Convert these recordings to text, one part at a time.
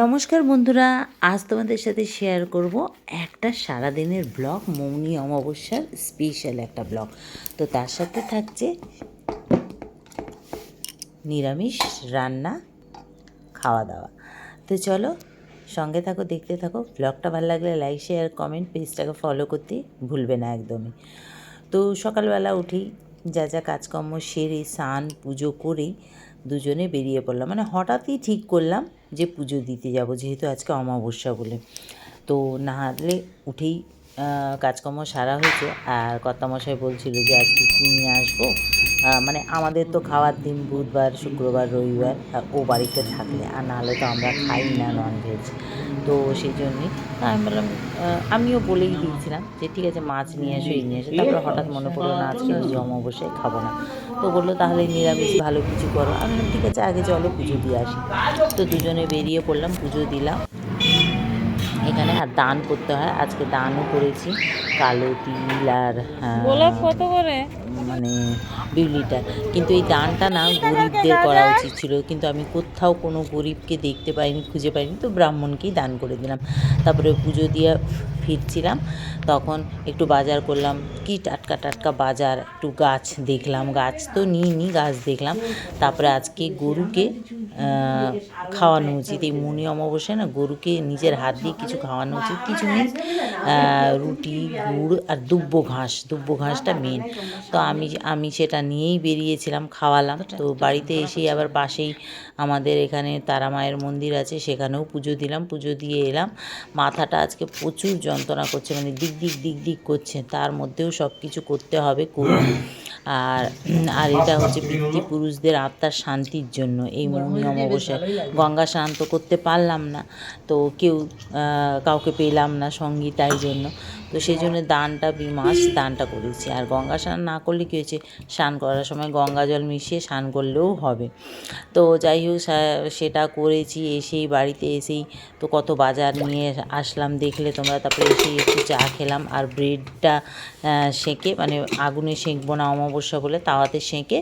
নমস্কার বন্ধুরা, আজ তোমাদের সাথে শেয়ার করব একটা সারাদিনের ব্লগ মৌনি অমাবস্যার স্পেশাল একটা ব্লগ তো তার সাথে থাকছে নিরামিষ রান্না খাওয়া দাওয়া তো চলো সঙ্গে থাকো, দেখতে থাকো। ব্লগটা ভালো লাগলে লাইক শেয়ার কমেন্ট পেজটাকে ফলো করতে ভুলবে না একদমই। তো সকালবেলা উঠেই যা যা কাজকর্ম সেরে, স্নান, পুজো করে দুজনে বেরিয়ে পড়লাম। মানে হঠাৎই ঠিক করলাম যে পুজো দিতে যাব যেহেতু আজকে অমাবস্যা বলে। তো না হারলে উঠেই কাজকর্ম সারা হয়েছে। আর কর্তামশাই বলছিল যে আজকে কী নিয়ে আসব? মানে আমাদের তো খাওয়ার দিন বুধবার, শুক্রবার, রবিবার ও বাড়িতে থাকলে, আর নাহলে তো আমরা খাই না ননভেজ তো সেই জন্যই আমি বললাম আমিও বলেই দিয়েছিলাম যে ঠিক আছে, মাছ নিয়ে এসো এই নিয়ে এসো তারপরে হঠাৎ মনে পড়ল না, আজকে যে অমাবস্যায় খাব না। তো বলল, তাহলে নিরামিষ ভালো কিছু করো। আমি ঠিক আছে, আগে চলো পুজো দিয়ে আসি। তো দুজনে বেরিয়ে পড়লাম, পুজো দিলাম। আর দান করতে হয়। আজকে দানও করেছি। কালো তিল আর আহ, গোলাপ কত করে? মানে বিউলিটা কিন্তু এই দানটা না গরিবদের করা উচিত ছিল। কিন্তু আমি কোথাও কোনো গরিবকে দেখতে পাইনি খুঁজে পাইনি। তো ব্রাহ্মণকেই দান করে দিলাম। তারপরে পুজো দিয়ে ফিরছিলাম। তখন একটু বাজার করলাম। কি টাটকা টাটকা বাজার। একটু গাছ দেখলাম। গাছ তো নিইনি গাছ দেখলাম। তারপরে আজকে গরুকে খাওয়ানো উচিত। এই মুনি অমাবস্যায় না গরুকে নিজের হাত দিয়ে কিছু খাওয়ানো উচিত। কিছু মিন রুটি গুড় আর দুব্বো ঘাস। দুব্বো ঘাসটা মেন তো আমি আমি সেটা নিয়েই বেরিয়েছিলাম খাওয়ালাম। তো বাড়িতে এসেই আবার পাশেই আমাদের এখানে তারা মায়ের মন্দির আছে সেখানেও পুজো দিলাম। পুজো দিয়ে এলাম। মাথাটা আজকে প্রচুর যন্ত্রণা করছে মানে দিক দিক দিক দিক করছে। তার মধ্যেও সব কিছু করতে হবে করুন। আর আর এটা হচ্ছে পুরুষদের আত্মার শান্তির জন্য। এই মৌনি অমাবস্যা, গঙ্গা স্নান তো করতে পারলাম না, তো কেউ কাউকে পেলাম না সঙ্গী তাই জন্য। তো সেই জন্য দানটা, বিমাস দানটা করেছি। আর গঙ্গা স্নান না করলে কী হয়েছে? স্নান করার সময় গঙ্গা জল মিশিয়ে স্নান করলেও হবে। তো যাই হোক সেটা করেছি, এসেই বাড়িতে এসেই তো কত বাজার নিয়ে আসলাম, দেখলে তোমরা। তারপরে এসেই একটু চা খেলাম আর ব্রেডটা সেঁকে মানে আগুনে সেঁকবো না অমাবস্যা বলে তাওয়াতে সেঁকে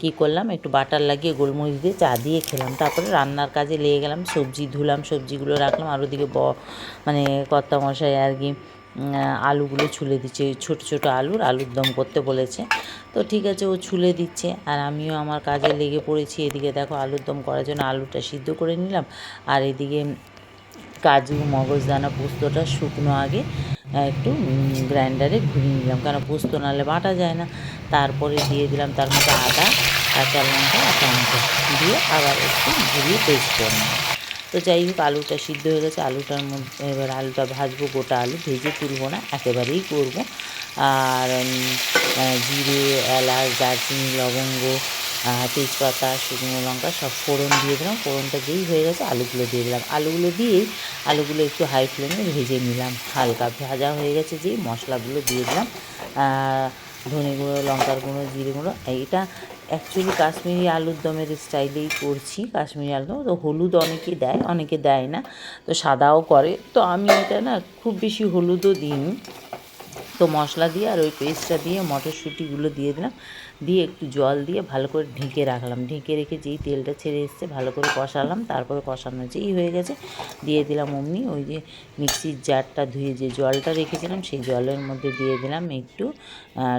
কী করলাম, একটু বাটার লাগিয়ে গোলমরিচ দিয়ে চা দিয়ে খেলাম। তারপরে রান্নার কাজে লেগে গেলাম, সবজি ধুলাম, সবজিগুলো রাখলাম। আর ওদিকে ব মানে কর্তামশাই আর কি আলুগুলো ছুলে দিচ্ছে ছোট ছোট আলুর আলুর দম করতে বলেছে। তো ঠিক আছে, ও ছুলে দিচ্ছে। আর আমিও আমার কাজে লেগে পড়েছি। এদিকে দেখো আলুর দম করার জন্য আলুটা সিদ্ধ করে নিলাম। আর এদিকে কাজু মগজদানা পোস্তটা শুকনো আগে একটু গ্রাইন্ডারে ঘুরিয়ে নিলাম। কারণ পোস্ত নাহলে বাটা যায় না। তারপরে দিয়ে দিলাম তার মধ্যে আদা, কাঁচা লঙ্কা আর টমেটো। দিয়ে আবার একটু ঘুরিয়ে পেস্ট করে নিলাম। তো যাই হোক, আলুটা সিদ্ধ হয়ে গেছে। আলুটার মধ্যে এবার আলুটা ভাজবো, গোটা আলু ভেজে তুলবো না, একেবারেই করব। আর জিরে, এলাচ, দারচিনি, লবঙ্গ তেজপাতা, শুকনো লঙ্কা সব ফোড়ন দিয়ে দিলাম। ফোড়নটা যেই হয়ে গেছে, আলুগুলো দিয়ে দিলাম। আলুগুলো দিয়েই আলুগুলো একটু হাই ফ্লেমে ভেজে নিলাম। হালকা ভাজা হয়ে গেছে যেই মশলাগুলো দিয়ে দিলাম। ধনে গুঁড়ো, লঙ্কার গুঁড়ো, জিরে গুঁড়ো, এইটা অ্যাকচুয়ালি কাশ্মীরি আলুর দমের স্টাইলেই করছি। কাশ্মীরি দম তো হলুদ অনেকে দেয় অনেকে দেয় না, তো সাদাও করে। তো আমি এটা না খুব বেশি হলুদও দিইনি। তো মশলা দিয়ে আর ওই পেস্টটা দিয়ে মটরশুঁটিগুলো দিয়ে দিলাম। দিয়ে একটু জল দিয়ে ভালো করে ঢেকে রাখলাম। ঢেকে রেখে যেই তেলটা ছেড়ে এসছে, ভালো করে কষালাম। তারপরে কষানো যেই হয়ে গেছে, দিয়ে দিলাম অমনি ওই যে মিক্সির জারটা ধুয়ে যে জলটা রেখেছিলাম, সেই জলের মধ্যে দিয়ে দিলাম একটু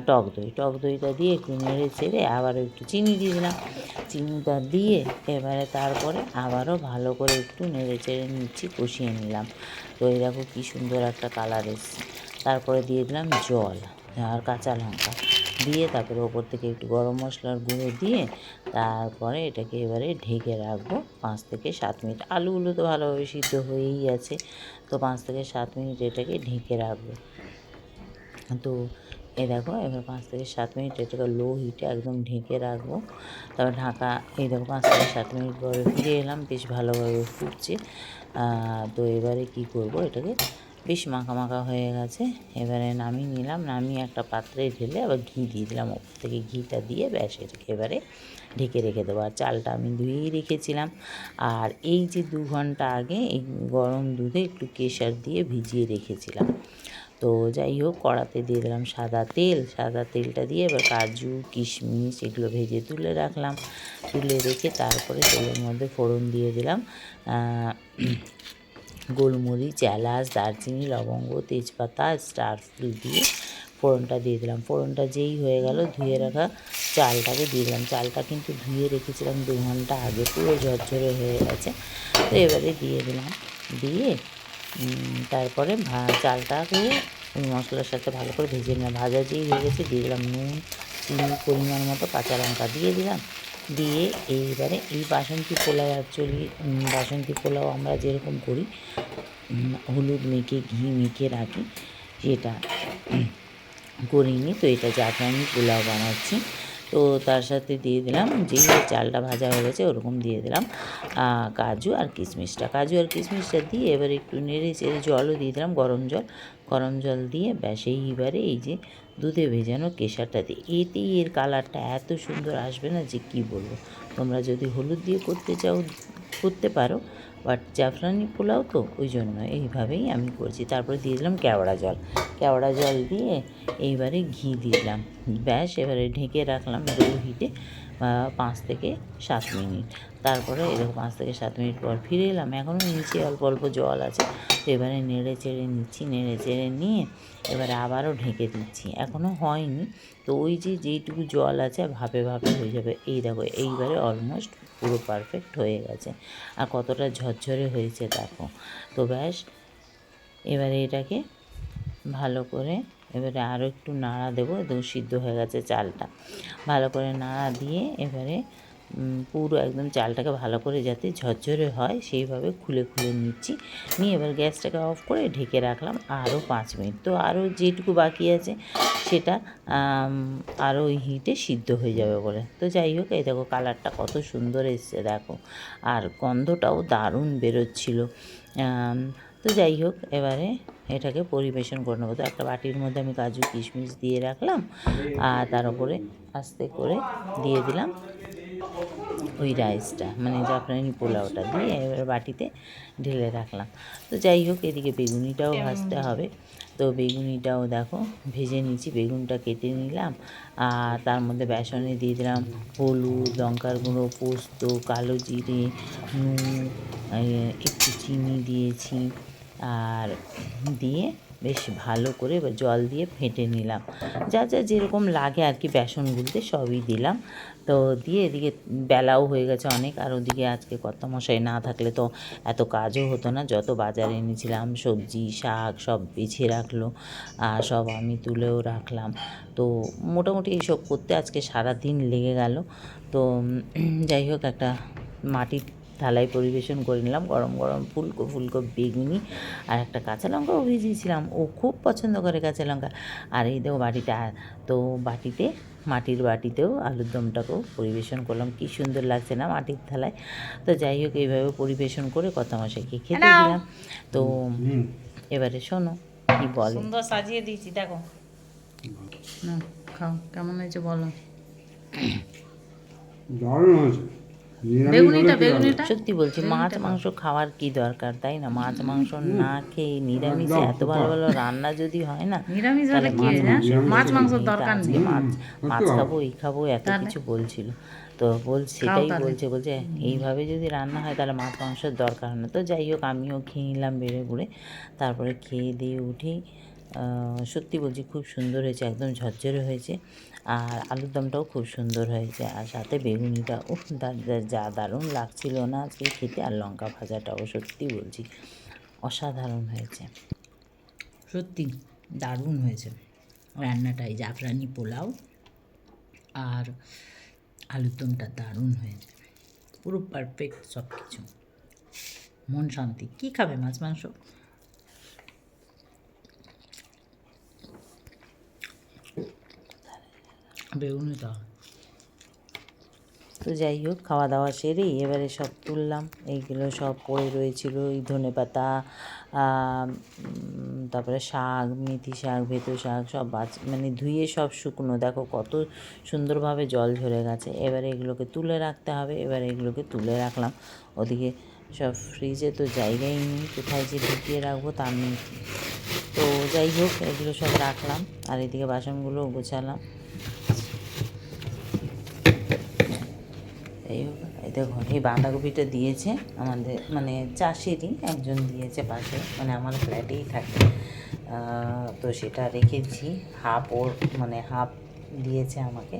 টক দই। টক দইটা দিয়ে একটু নেড়ে ছেড়ে আবারও একটু চিনি দিয়ে দিলাম। চিনিটা দিয়ে এবারে তারপরে আবারও ভালো করে একটু নেড়ে চেড়ে নিচ্ছি, কষিয়ে নিলাম। তো এই দেখো কী সুন্দর একটা কালার এসছে। তারপরে দিয়ে দিলাম জল আর কাঁচা লঙ্কা। দিয়ে তারপরে ওপর থেকে একটু গরম মশলার গুঁড়ো দিয়ে তারপরে এটাকে এবারে ঢেকে রাখব পাঁচ থেকে সাত মিনিট। আলুগুলো তো ভালোভাবে সিদ্ধ হয়েই আছে, তো পাঁচ থেকে সাত মিনিট এটাকে ঢেকে রাখব। তো এ দেখো, এবার পাঁচ থেকে সাত মিনিট এটাকে লো হিটে একদম ঢেকে রাখব। তারপর ঢাকা, এই দেখো পাঁচ থেকে সাত মিনিট পরে ফিরে এলাম, বেশ ভালোভাবে ফুটছে। তো এবারে কি করব, এটাকে বেশ মাখা মাখা হয়ে গেছে। এবারে নামিয়ে নিলাম, নামিয়ে একটা পাত্রে ঢেলে আবার ঘি দিয়ে দিলাম। ওপর থেকে ঘিটা দিয়ে ব্যাস, এটাকে এবারে ঢেকে রেখে দেবো। আর চালটা আমি ধুয়েই রেখেছিলাম। আর এই যে দু ঘণ্টা আগে এই গরম দুধে একটু কেশর দিয়ে ভিজিয়ে রেখেছিলাম। তো যাই হোক, কড়াতে দিয়ে দিলাম সাদা তেল। সাদা তেলটা দিয়ে এবার কাজু, কিশমিশ এগুলো ভেজে তুলে রাখলাম। তুলে রেখে তারপরে তেলের মধ্যে ফোড়ন দিয়ে দিলাম। গোলমরিচ, এলাচ, দারচিনি, লবঙ্গ, তেজপাতা, স্টার ফুল দিয়ে ফোড়নটা দিয়ে দিলাম। ফোড়নটা যেই হয়ে গেল, ধুয়ে রাখা চালটাকে দিয়ে দিলাম। চালটা কিন্তু ধুয়ে রেখেছিলাম দু ঘণ্টা আগে, পুরো ঝরঝরে হয়ে গেছে। তো এবারে দিয়ে দিলাম। দিয়ে তারপরে চালটাকে মশলার সাথে ভালো করে ভেজে নিলাম। ভাজা যেই হয়ে গেছে, দিয়ে দিলাম নুন, চিনি, পরিমাণ মতো কাঁচা লঙ্কা দিয়ে দিলাম। দিয়ে এইবারে এই বাসন্তী পোলাও অ্যাকচুয়ালি বাসন্তী পোলাও আমরা যেরকম করি হলুদ মেখে, ঘি মেখে রাখি সেটা করিনি তো এটা জাফরানি পোলাও বানাচ্ছি। তো তার সাথে দিয়ে দিলাম, যেই চালটা ভাজা হয়ে গেছে ওরকম দিয়ে দিলাম কাজু আর কিশমিশটা। কাজু আর কিশমিশটা দিয়ে এবার একটু নেড়ে চেড়ে জলও দিয়ে দিলাম, গরম জল। গরম জল দিয়ে ব্যাস, এইবারে এই যে দুধে ভেজানো কেশাটা দিয়ে। এতেই এর কালারটা এত সুন্দর আসবে না যে কি বলব? তোমরা যদি হলুদ দিয়ে করতে চাও, করতে পারো। বাট জাফরানি পোলাও তো ওই জন্য, এইভাবেই আমি করছি। তারপরে দিয়ে দিলাম কেওড়া জল। কেওড়া জল দিয়ে এইবারে ঘি দিলাম। ব্যাস, এবারে ঢেকে রাখলাম লো হিটে পাঁচ থেকে সাত মিনিট। তারপরে এরকম পাঁচ থেকে সাত মিনিট পর ফিরে এলাম। এখনও নিচে অল্প অল্প জল আছে। তো এবারে নেড়ে চেড়ে নিচ্ছি, নেড়ে চেড়ে নিয়ে এবারে আবারও ঢেকে দিচ্ছি। এখনও হয়নি। তো ওই যে যেইটুকু জল আছে, ভাপে ভাপে হয়ে যাবে। এই দেখো, এইবারে অলমোস্ট পুরো পারফেক্ট হয়ে গেছে। আর কতটা ঝরঝরে হয়েছে দেখো। তো ব্যাস, এবারে এটাকে ভালো করে এবারে আরও একটু নাড়া দেবো একদম সিদ্ধ হয়ে গেছে চালটা। ভালো করে নাড়া দিয়ে এবারে পুরো একদম চালটাকে ভালো করে যাতে ঝরঝরে হয়, সেইভাবে খুলে খুলে নিচ্ছি। নিয়ে এবার গ্যাসটাকে অফ করে ঢেকে রাখলাম আরও পাঁচ মিনিট। তো আরও যেটুকু বাকি আছে সেটা আরও হিটে সিদ্ধ হয়ে যাবে বলে। তো যাই হোক, এই দেখো কালারটা কত সুন্দর এসছে, দেখো। আর গন্ধটাও দারুণ বেরোচ্ছিল। তো যাই হোক, এবারে এটাকে পরিবেশন করে নেব। তো একটা বাটির মধ্যে আমি কাজু কিশমিশ দিয়ে রাখলাম আর তার উপরে আস্তে করে দিয়ে দিলাম ওই রাইসটা মানে জাফরানি পোলাওটা দিয়ে এবার বাটিতে ঢেলে রাখলাম। তো যাই হোক এদিকে বেগুনিটাও ভাজতে হবে। তো বেগুনিটাও দেখো ভেজে নিয়েছি বেগুনটা কেটে নিলাম। আর তার মধ্যে বেসনে দিয়ে দিলাম হলুদ লঙ্কার গুঁড়ো পোস্ত কালো জিরে নুন একটু চিনি দিয়েছি। আর দিয়ে বেশ ভালো করে জল দিয়ে ফেটে নিলাম। যা যা যেরকম লাগে আর কি বেসন গুলতে সবই দিলাম। তো দিয়ে এদিকে বেলাও হয়ে গেছে অনেক। আর ওদিকে আজকে কর্তামশাই না থাকলে তো এত কাজও হতো না। যত বাজারে এনেছিলাম, সবজি, শাক সব বেছে রাখল আর সব আমি তুলেও রাখলাম। তো মোটামুটি এইসব করতে আজকে সারা দিন লেগে গেল। তো যাই হোক, একটা মাটির থালায় পরিবেশন করে নিলাম গরম গরম ফুলকো ফুলকো বেগুনি আর একটা কাঁচা লঙ্কাও ভিজিয়েছিলাম ও খুব পছন্দ করে কাঁচা লঙ্কা। আর এই দেখো বাটিটা তো বাটিতে মাটির বাটিতেও আলুর দমটাকেও পরিবেশন করলাম। কি সুন্দর লাগছে না মাটির থালায়। তো যাই হোক এইভাবে পরিবেশন করে কথা মশাইকে খেতে দিলাম। তো এবারে শোনো কি বলে? সুন্দর সাজিয়ে দিয়েছি দেখো। না খাও কেমন হয়েছে বলো। দারুণ হয়েছে। বেগুনিটা? বেগুনিটা? সত্যি বলছি মাছ মাংস খাওয়ার কি দরকার তাই না? মাছ মাংস না খেয়ে নিরামিষে এত ভালো ভালো রান্না যদি হয় না নিরামিষ হলে কি মাছ মাংস। দরকার নেই। মাছ মাছ খাব এই খাব এত কিছু বলছিল। তো বল সেটাই বলছে বলছে এইভাবে যদি রান্না হয় তাহলে মাছ মাংসের দরকার হয় না। তো যাই হোক আমিও খেয়ে নিলাম বেড়ে বুড়ে। তারপরে খেয়ে দিয়ে উঠেই আহ, সত্যি বলছি খুব সুন্দর হয়েছে একদম ঝরঝরে হয়েছে। আর আলুর দমটাও খুব সুন্দর হয়েছে। আর সাথে বেগুনিটা, উফ যা দারুণ লাগছিল না আজকে খেতে। আর লঙ্কা ভাজাটাও সত্যি বলছি অসাধারণ হয়েছে। সত্যি দারুণ হয়েছে রান্নাটাই জাফরানি পোলাও আর আলুর দমটা দারুণ হয়েছে। পুরো পারফেক্ট সব কিছু মন শান্তি। কী খাবে মাছ, মাংস? বেগুনিটা। তো যাই হোক খাওয়া দাওয়া সেরেই এবারে সব তুললাম। এইগুলো সব পড়ে রয়েছিল, এই ধনে পাতা তারপরে শাক, মেথি শাক ভেতো শাক, সব বাচ মানে ধুয়ে সব শুকনো। দেখো কত সুন্দরভাবে জল ঝরে গেছে। এবারে এগুলোকে তুলে রাখতে হবে, এবারে এগুলোকে তুলে রাখলাম। ওদিকে সব ফ্রিজে তো জায়গাই নেই, কোথায় যে ঢুকিয়ে রাখব তার নেই। তো যাই হোক, এগুলো সব রাখলাম। আর এদিকে বাসনগুলো গোছালাম। এই হোক এই দেখো এই বাঁধাকপিটা দিয়েছে আমাদের মানে চাষিরই একজন দিয়েছে পাশে মানে আমার ফ্ল্যাটেই থাকে। তো সেটা রেখেছি হাফ ওর মানে হাফ দিয়েছে আমাকে।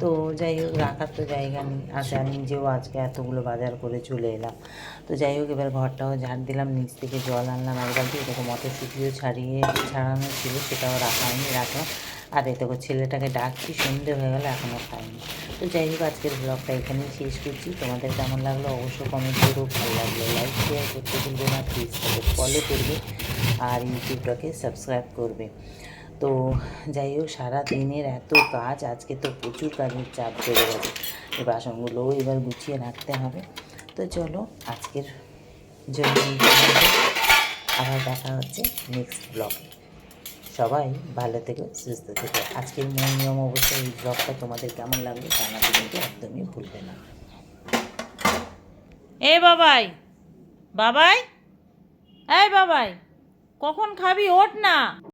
তো যাই হোক, রাখার তো জায়গা নেই। আচ্ছা নিজেও আজকে এতগুলো বাজার করে চলে এলাম। তো যাই হোক, এবার ঘরটাও ঝাড় দিলাম, নিচ থেকে জল আনলাম। এক বালতি এরকম মটরশুঁটিও ছাড়িয়ে, ছাড়ানো ছিল, সেটাও রাখা হয়নি রাখলাম আর এই দেখো ছেলেটাকে ডাকছি, সন্ধে হয়ে গেল এখনও খাইনি তো যাই হোক, আজকের ব্লগটা এখানেই শেষ করছি। তোমাদের কেমন লাগল অবশ্যই কমেন্ট করো, ভালো লাগল লাইক শেয়ার করতে ভুলবে না প্লিজ ফলো করবে আর ইউটিউবটাকে সাবস্ক্রাইব করবে। তো যাই হোক, সারা দিনের এত কাজ, আজকে তো প্রচুর কাজের চাপ বেড়ে গেছে। এই বাসনগুলোও এবার গুছিয়ে রাখতে হবে। তো চলো, আজকের জন্য আবার দেখা হচ্ছে নেক্সট ব্লগে সবাই ভালো থেকে, সুস্থ থেকে। আজকের মূল নিয়ম অবশ্যই এই ব্লগটা তোমাদের কেমন লাগল জানাতে কিন্তু একদমই ভুলবে না। এ বাবাই বাবাই? এই বাবাই, কখন খাবি? ওঠ না।